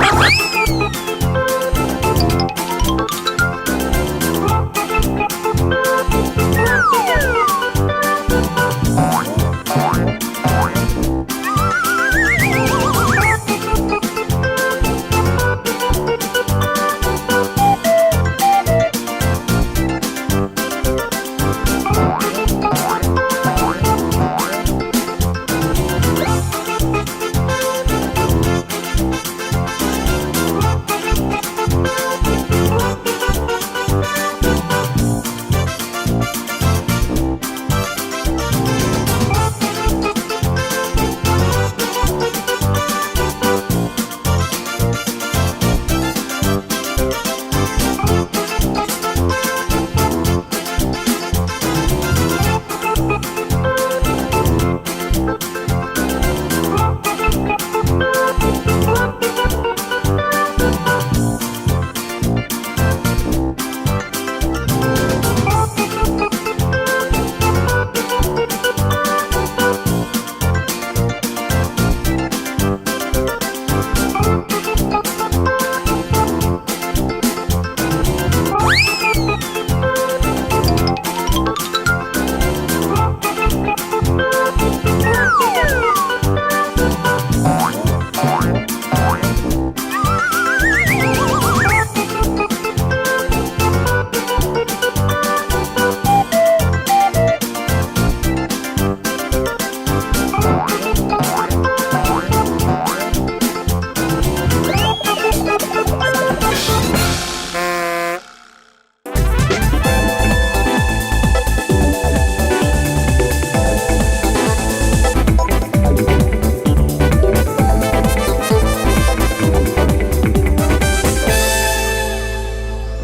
Ha ha ha!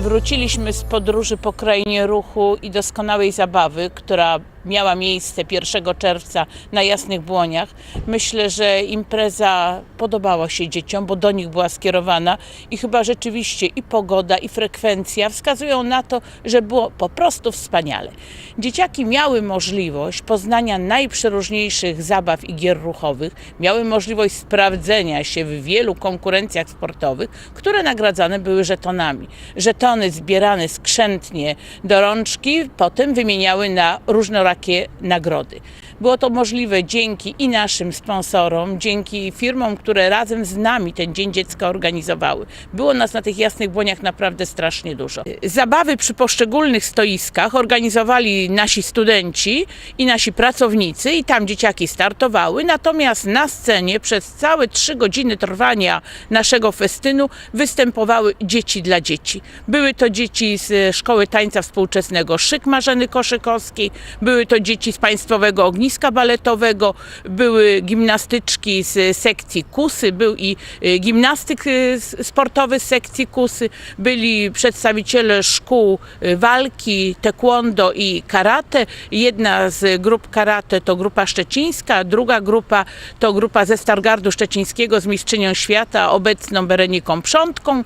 Wróciliśmy z podróży po krainie ruchu i doskonałej zabawy, która miała miejsce 1 czerwca na Jasnych Błoniach. Myślę, że impreza podobała się dzieciom, bo do nich była skierowana i chyba rzeczywiście i pogoda, i frekwencja wskazują na to, że było po prostu wspaniale. Dzieciaki miały możliwość poznania najprzeróżniejszych zabaw i gier ruchowych, miały możliwość sprawdzenia się w wielu konkurencjach sportowych, które nagradzane były żetonami. Żetony zbierane skrzętnie do rączki, potem wymieniały na różnorakie nagrody. Było to możliwe dzięki i naszym sponsorom, dzięki firmom, które razem z nami ten Dzień Dziecka organizowały. Było nas na tych jasnych błoniach naprawdę strasznie dużo. Zabawy przy poszczególnych stoiskach organizowali nasi studenci i nasi pracownicy i tam dzieciaki startowały, natomiast na scenie przez całe trzy godziny trwania naszego festynu występowały dzieci dla dzieci. Były to dzieci z Szkoły Tańca Współczesnego Szyk Marzeny Koszykowskiej, były to dzieci z Państwowego Ogniska Baletowego, były gimnastyczki z sekcji KUSY, był i y, gimnastyk y, sportowy z sekcji KUSY, byli przedstawiciele szkół y, walki, taekwondo i karate. Jedna z grup karate to grupa szczecińska, druga grupa to grupa ze Stargardu Szczecińskiego z mistrzynią świata, obecną Bereniką Przątką.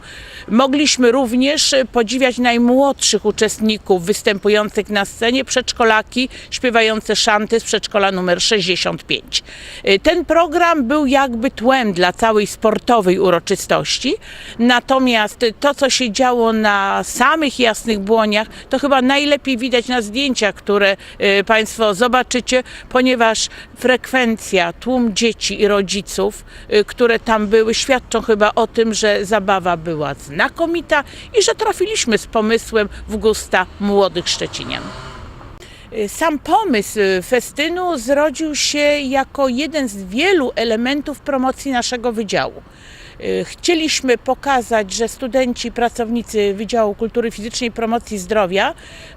Mogliśmy również podziwiać najmłodszych uczestników występujących na scenie, przedszkolaki śpiewające szanty z przedszkola numer 65. Y, Ten program był jakby tłem dla całej sportowej uroczystości, natomiast to, co się działo na samych Jasnych Błoniach, to chyba najlepiej widać na zdjęciach, które y, Państwo zobaczycie, ponieważ frekwencja, tłum dzieci i rodziców, y, które tam były, świadczą chyba o tym, że zabawa była znakomita i że trafiliśmy z pomysłem w gusta młodych Szczecinian. Sam pomysł festynu zrodził się jako jeden z wielu elementów promocji naszego wydziału. Y, Chcieliśmy pokazać, że studenci, pracownicy Wydziału Kultury Fizycznej i Promocji Zdrowia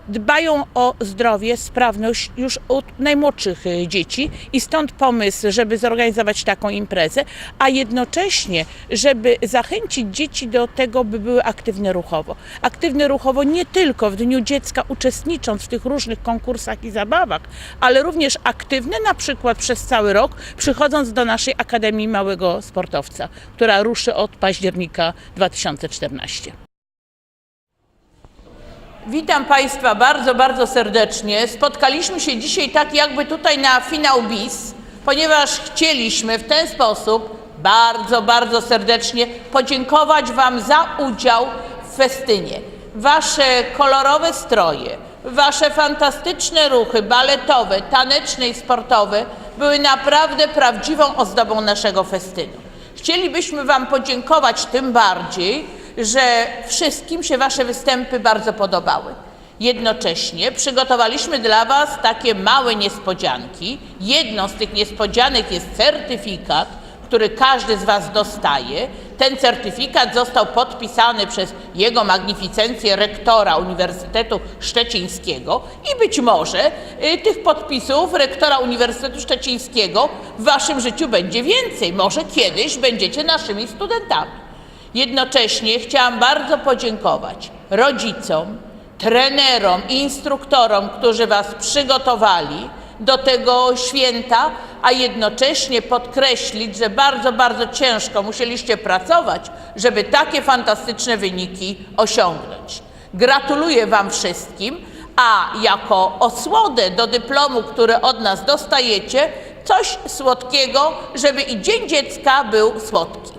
dbają o zdrowie, sprawność już od najmłodszych y, dzieci i stąd pomysł, żeby zorganizować taką imprezę, a jednocześnie, żeby zachęcić dzieci do tego, by były aktywne ruchowo. Aktywne ruchowo nie tylko w Dniu Dziecka uczestnicząc w tych różnych konkursach i zabawach, ale również aktywne na przykład przez cały rok, przychodząc do naszej Akademii Małego Sportowca, która ruszy od października 2014. Witam Państwa bardzo, bardzo serdecznie. Spotkaliśmy się dzisiaj tak jakby tutaj na finał BIS, ponieważ chcieliśmy w ten sposób bardzo, bardzo serdecznie podziękować Wam za udział w festynie. Wasze kolorowe stroje, Wasze fantastyczne ruchy baletowe, taneczne i sportowe były naprawdę prawdziwą ozdobą naszego festynu. Chcielibyśmy Wam podziękować tym bardziej, że wszystkim się Wasze występy bardzo podobały. Jednocześnie przygotowaliśmy dla Was takie małe niespodzianki. Jedną z tych niespodzianek jest certyfikat, który każdy z Was dostaje. Ten certyfikat został podpisany przez Jego Magnificencję rektora Uniwersytetu Szczecińskiego i być może y, tych podpisów rektora Uniwersytetu Szczecińskiego w Waszym życiu będzie więcej. Może kiedyś będziecie naszymi studentami. Jednocześnie chciałam bardzo podziękować rodzicom, trenerom i instruktorom, którzy Was przygotowali do tego święta, a jednocześnie podkreślić, że bardzo, bardzo ciężko musieliście pracować, żeby takie fantastyczne wyniki osiągnąć. Gratuluję Wam wszystkim, a jako osłodę do dyplomu, który od nas dostajecie, coś słodkiego, żeby i Dzień Dziecka był słodki.